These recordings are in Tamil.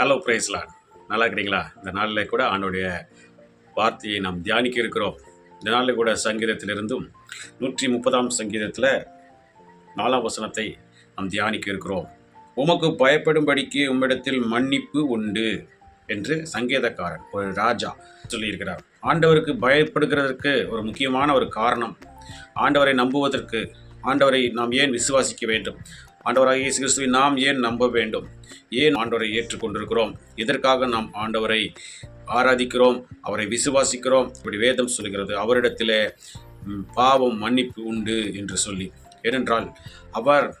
ஹலோ பிரைஸ்லான் நல்லா இருக்கிறீங்களா இந்த நாளில் கூட ஆண்டோடைய வார்த்தையை நாம் தியானிக்க இருக்கிறோம் இந்த நாளில் கூட சங்கீதத்திலிருந்தும் நூற்றி முப்பதாம் சங்கீதத்தில் நாலாம் வசனத்தை நாம் தியானிக்க இருக்கிறோம் உமக்கு பயப்படும்படிக்கு உம்மிடத்தில் மன்னிப்பு உண்டு என்று சங்கீதக்காரன் ஒரு ராஜா சொல்லியிருக்கிறார். ஆண்டவருக்கு பயப்படுகிறதற்கு ஒரு முக்கியமான ஒரு காரணம். ஆண்டவரை நம்புவதற்கு ஆண்டவரை நாம் ஏன் விசுவாசிக்க வேண்டும்? ஆண்டவராக இயேசு கிறிஸ்துவை நாம் ஏன் நம்ப வேண்டும்? ஏன் ஆண்டவரை ஏற்றுக்கொண்டிருக்கிறோம்? இதற்காக நாம் ஆண்டவரை ஆராதிக்கிறோம்? அவரை விசுவாசிக்கிறோம்? இப்படி வேதம் சொல்கிறது அவரிடத்தில் பாவம் மன்னிப்பு உண்டு என்று சொல்லி. ஏனென்றால் அவர்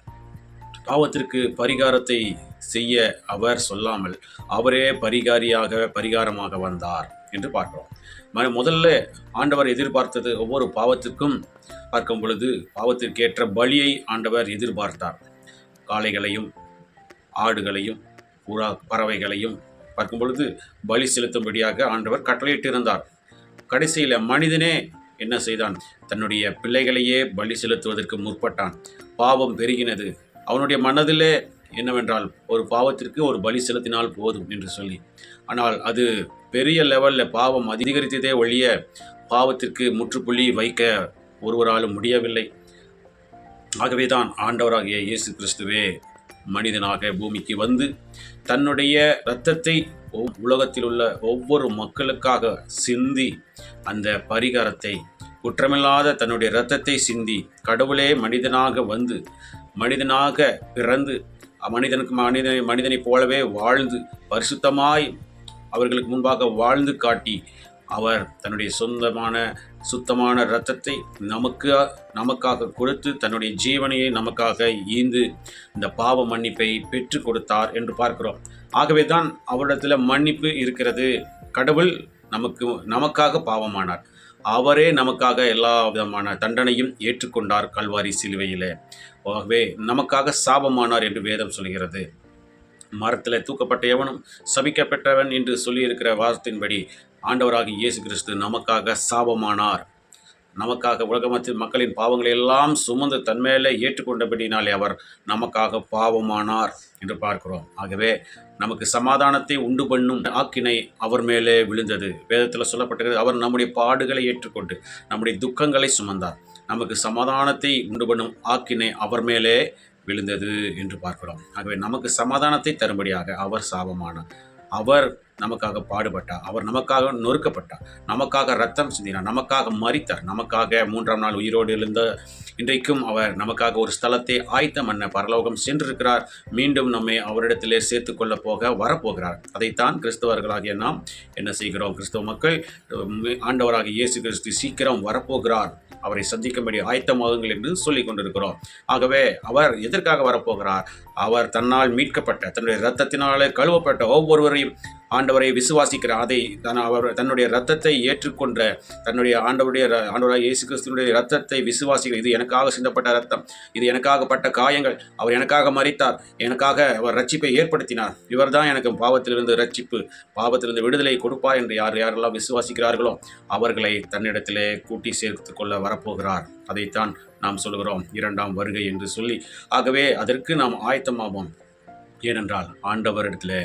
பாவத்திற்கு பரிகாரத்தை செய்ய அவர் சொல்லாமல் அவரே பரிகாரியாக பரிகாரமாக வந்தார் என்று பார்க்கிறோம். ம- முதல்ல ஆண்டவர் எதிர்பார்த்தது ஒவ்வொரு பாவத்திற்கும் பார்க்கும் பொழுது பாவத்திற்கேற்ற பலியை ஆண்டவர் எதிர்பார்த்தார். காளைகளையும் ஆடுகளையும் புறா பறவைகளையும் பார்க்கும் பொழுது பலி செலுத்தும்படியாக ஆண்டவர் கட்டளையிட்டிருந்தார். கடைசியில் மனிதனே என்ன செய்தான்? தன்னுடைய பிள்ளைகளையே பலி செலுத்துவதற்கு முற்பட்டான். பாவம் பெருகினது. அவனுடைய மனதிலே என்னவென்றால் ஒரு பாவத்திற்கு ஒரு பலி செலுத்தினால் போதும் என்று சொல்லி. ஆனால் அது பெரிய லெவலில் பாவம் அதிகரித்ததே ஒழிய பாவத்திற்கு முற்றுப்புள்ளி வைக்க ஒருவராலும் முடியவில்லை. ஆகவே தான் ஆண்டவராகிய இயேசு கிறிஸ்துவே. மனிதனாக பூமிக்கு வந்து தன்னுடைய இரத்தத்தை ஒவ்- உலகத்தில் உள்ள ஒவ்வொரு மக்களுக்காக சிந்தி அந்த பரிகாரத்தை குற்றமில்லாத தன்னுடைய இரத்தத்தை சிந்தி கடவுளே மனிதனாக வந்து மனிதனாக பிறந்து மனிதனுக்கு மனிதனை மனிதனைப் போலவே வாழ்ந்து பரிசுத்தமாய் அவர்களுக்கு முன்பாக வாழ்ந்து காட்டி அவர் தன்னுடைய சொந்தமான சுத்தமான இரத்தத்தை நமக்கு நமக்காக கொடுத்து தன்னுடைய ஜீவனையை நமக்காக ஈந்து இந்த பாவ மன்னிப்பை பெற்று கொடுத்தார் என்று பார்க்கிறோம். ஆகவே தான் அவரிடத்தில் மன்னிப்பு இருக்கிறது. கடவுள் நமக்கு நமக்காக பாவமானார். அவரே நமக்காக எல்லா விதமான தண்டனையும் ஏற்றுக்கொண்டார் கல்வாரி சிலுவையிலே. ஆகவே நமக்காக சாபமானார் என்று வேதம் சொல்கிறது. மரத்தில் தூக்கப்பட்ட எவனும் சபிக்கப்பட்டவன் என்று சொல்லியிருக்கிற வாதத்தின்படி ஆண்டவராக இயேசு கிறிஸ்து நமக்காக சாபமானார். நமக்காக உலகமத்தில் மக்களின் பாவங்களை எல்லாம் சுமந்து தன்மேலே ஏற்றுக்கொண்டபடினாலே அவர் நமக்காக பாவமானார் என்று பார்க்கிறோம். ஆகவே நமக்கு சமாதானத்தை உண்டு பண்ணும் ஆக்கினை அவர் மேலே விழுந்தது. வேதத்தில் சொல்லப்பட்டிருக்கிறது அவர் நம்முடைய பாடுகளை ஏற்றுக்கொண்டு நம்முடைய துக்கங்களை சுமந்தார். நமக்கு சமாதானத்தை உண்டு பண்ணும் ஆக்கினை அவர் மேலே விழுந்தது என்று பார்க்கிறோம். ஆகவே நமக்கு சமாதானத்தை தரும்படியாக அவர் சாபமானார் அவர் நமக்காக பாடுபட்டார் அவர் நமக்காக நொறுக்கப்பட்டார் நமக்காக ரத்தம் சிந்தினார் நமக்காக மறித்தார் நமக்காக மூன்றாம் நாள் உயிரோடு எழுந்த இன்றைக்கும் அவர் நமக்காக ஒரு ஸ்தலத்தை ஆயத்தம் பண்ண பரலோகம் சென்றிருக்கிறார். மீண்டும் நம்மை அவரிடத்திலே சேர்த்து கொள்ள போக வரப்போகிறார். அதைத்தான் கிறிஸ்தவர்களாகிய நாம் என்ன செய்கிறோம்? கிறிஸ்தவ மக்கள் ஆண்டவராக இயேசு கிறிஸ்து சீக்கிரம் வரப்போகிறார். அவரை சந்திக்கும்படி ஆயத்தமாகுங்கள் என்று சொல்லிக் கொண்டிருக்கிறோம். ஆகவே அவர் எதற்காக வரப்போகிறார்? அவர் தன்னால் மீட்கப்பட்ட தன்னுடைய இரத்தத்தினாலே கழுவப்பட்ட ஒவ்வொருவரையும் ஆண்டவரை விசுவாசிக்கிற அதை தன் அவர் தன்னுடைய ரத்தத்தை ஏற்றுக்கொண்ட தன்னுடைய ஆண்டவருடைய ர- ஆண்டவராக இயேசு கிறிஸ்துவனுடைய ரத்தத்தை விசுவாசிக்கிற இது எனக்காக சிந்தப்பட்ட ரத்தம் இது எனக்காகப்பட்ட காயங்கள் அவர் எனக்காக மறித்தார் எனக்காக அவர் ரட்சிப்பை ஏற்படுத்தினார். இவர்தான் எனக்கு பாவத்திலிருந்து ரட்சிப்பு பாவத்திலிருந்து விடுதலை கொடுப்பார் என்று யார் யாரெல்லாம் விசுவாசிக்கிறார்களோ அவர்களை தன்னிடத்திலே கூட்டி சேர்த்து கொள்ள வரப்போகிறார். அதைத்தான் நாம் சொல்கிறோம் இரண்டாம் வருகை என்று சொல்லி. ஆகவே அதற்கு நாம் ஆயத்தமாவோம். ஏனென்றால் ஆண்டவரிடத்தில்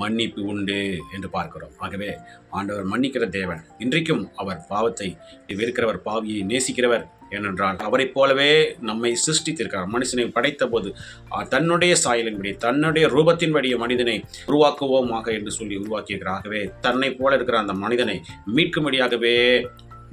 மன்னிப்பு உண்டு என்று பார்க்கிறோம். ஆகவே ஆண்டவர் மன்னிக்கிற தேவன். இன்றைக்கும் அவர் பாவத்தை வெறுக்கிறவர் பாவியை நேசிக்கிறவர். ஏனென்றால் அவரைப் போலவே நம்மை சிருஷ்டித்திருக்கிறார். மனுஷனை படைத்த போது தன்னுடைய சாயலின்படி தன்னுடைய ரூபத்தின்படிய மனிதனை உருவாக்குவோமாக என்று சொல்லி உருவாக்கியிருக்கிறார். ஆகவே தன்னை போல இருக்கிற அந்த மனிதனை மீட்கும்படியாகவே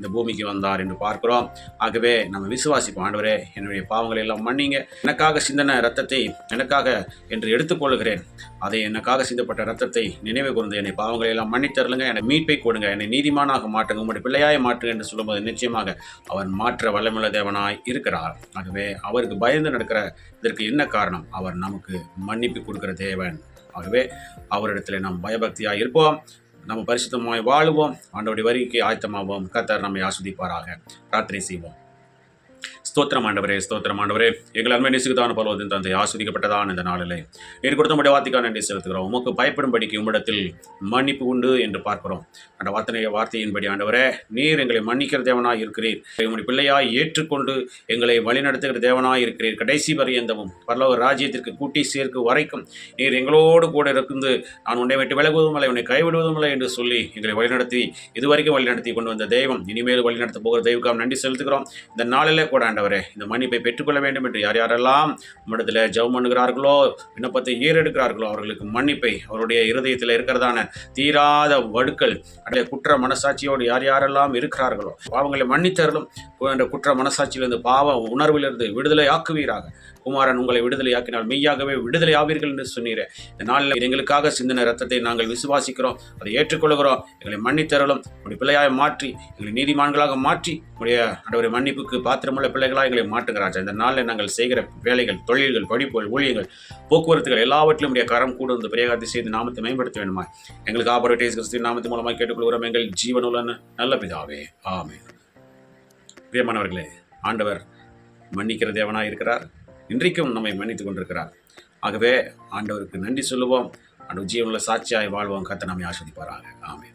இந்த பூமிக்கு வந்தார் என்று பார்க்கிறோம். ஆகவே நம்ம விசுவாசிப்போம் ஆண்டவரே என்னுடைய பாவங்களை எல்லாம் மன்னிங்க. எனக்காக சிந்தன ரத்தத்தை எனக்காக என்று எடுத்துக்கொள்கிறேன் அதை எனக்காக சிந்தப்பட்ட ரத்தத்தை நினைவு கூர்ந்து என்னை பாவங்களை எல்லாம் மன்னித்தருளுங்க என்னை மீட்பை கொடுங்க. என்னை நீதிமானாக மாற்றுங்க. உங்களுடைய பிள்ளையாய மாற்றுங்க என்று சொல்லும்போது நிச்சயமாக அவர் மாற்ற வல்லமுள்ள தேவனாய் இருக்கிறார். ஆகவே அவருக்கு பயந்து நடக்கிற இதற்கு என்ன காரணம்? அவர் நமக்கு மன்னிப்பு கொடுக்கிற தேவன். ஆகவே அவரிடத்தில் நாம் பயபக்தியாக இருப்போம். நம்ம பரிசுத்தமாய் வாழுவோம். ஆண்டோடைய வருகைக்கு ஆயத்தமாவோம். கத்தர் நம்மை ஆஸ்வதிப்பாராக. பிரார்த்தனை செய்வோம். ஸ்தோத்திரம் ஆண்டவரே ஸ்தோத்திரம் ஆண்டவரே. எங்கள் அன்பை நேசிக்கத்தான பலவதின் தந்தை ஆஸ்வதிக்கப்பட்டதான் இந்த நாளிலே நீர் கொடுத்த முடிய வார்த்தைக்காக நன்றி செலுத்துகிறோம். உமக்கு பயப்படும்படிக்கு உம்மிடத்தில் மன்னிப்பு உண்டு என்று பார்க்கிறோம். அந்த வார்த்தை வார்த்தையின்படி ஆண்டவரே நீர் எங்களை மன்னிக்கிற தேவனாய் இருக்கிறீர். உங்களுடைய பிள்ளையாய் ஏற்றுக்கொண்டு எங்களை வழிநடத்துகிற தேவனாய் இருக்கிறீர். கடைசி பரியந்தமும் பரலோக ராஜ்யத்திற்கு கூட்டி சேர்க்கு வரைக்கும் நீர் எங்களோடு கூட இருந்து நான் உன்னை விட்டு விலகுவதும் இல்லை உன்னை கைவிடுவதும் இல்லை என்று சொல்லி எங்களை வழிநடத்தி இதுவரைக்கும் வழிநடத்தி கொண்டு வந்த தெய்வம் இனிமேல் வழிநடத்த போகிற தெய்வக்காக நன்றி செலுத்துகிறோம். இந்த நாளில் கூட ஆண்டவரே இந்த மன்னிப்பை பெற்றுக்கொள்ள வேண்டும் என்று யார் யாரெல்லாம் நம்மிடத்தில் ஜவு பண்ணுகிறார்களோ விண்ணப்பத்தை ஏறெடுக்கிறார்களோ அவர்களுக்கு மன்னிப்பை அவருடைய இருதயத்தில் இருக்கிறதான தீராத வடுக்கள் அடைய குற்ற மனசாட்சியோடு யார் யாரெல்லாம் இருக்கிறார்களோ பாவங்களை மன்னித்தரலும் என்ற குற்ற மனசாட்சியிலிருந்து பாவ உணர்விலிருந்து விடுதலை ஆக்குவீராக குமாரன் உங்களை விடுதலை ஆக்கினால் மெய்யாகவே விடுதலை ஆவீர்கள் என்று சொன்னீரே. இந்த நாளில் எங்களுக்காக சிந்தின ரத்தத்தை நாங்கள் விசுவாசிக்கிறோம். அதை ஏற்றுக்கொள்கிறோம். எங்களை மன்னித்தரலும் உடைய பிள்ளையாய் மாற்றி எங்களை நீதிமான்களாக மாற்றி உடைய அடவரை மன்னிப்புக்கு பாத்திரமுள்ள பிள்ளைகளாக எங்களை மாற்றுகிறார் இந்த நாளில் நாங்கள் செய்கிற வேலைகள் தொழில்கள் படிப்புகள் ஊழியங்கள் போக்குவரத்துகள் எல்லாவற்றிலும் உடைய கரம் கூட வந்து பிரியகாத்தி செய்து நாமத்தை மேம்படுத்த வேண்டுமா எங்களுக்கு ஆபரேட்டேஸ் கிறிஸ்து நாமத்து மூலமாக கேட்டுக்கொள்கிறோம். எங்கள் ஜீவனுள்ள நல்ல பிதாவே. ஆமே பிரியமானவர்களே ஆண்டவர் மன்னிக்கிற தேவனாக இருக்கிறார். இன்றைக்கும் நம்மை மன்னித்து கொண்டிருக்கிறார். ஆகவே ஆண்டவருக்கு நன்றி சொல்லுவோம். ஆண்டவர் ஜீவனில் சாட்சியாய் வாழ்வோம். கத்த நம்மை ஆஸ்வதிப்பாராங்க ஆமே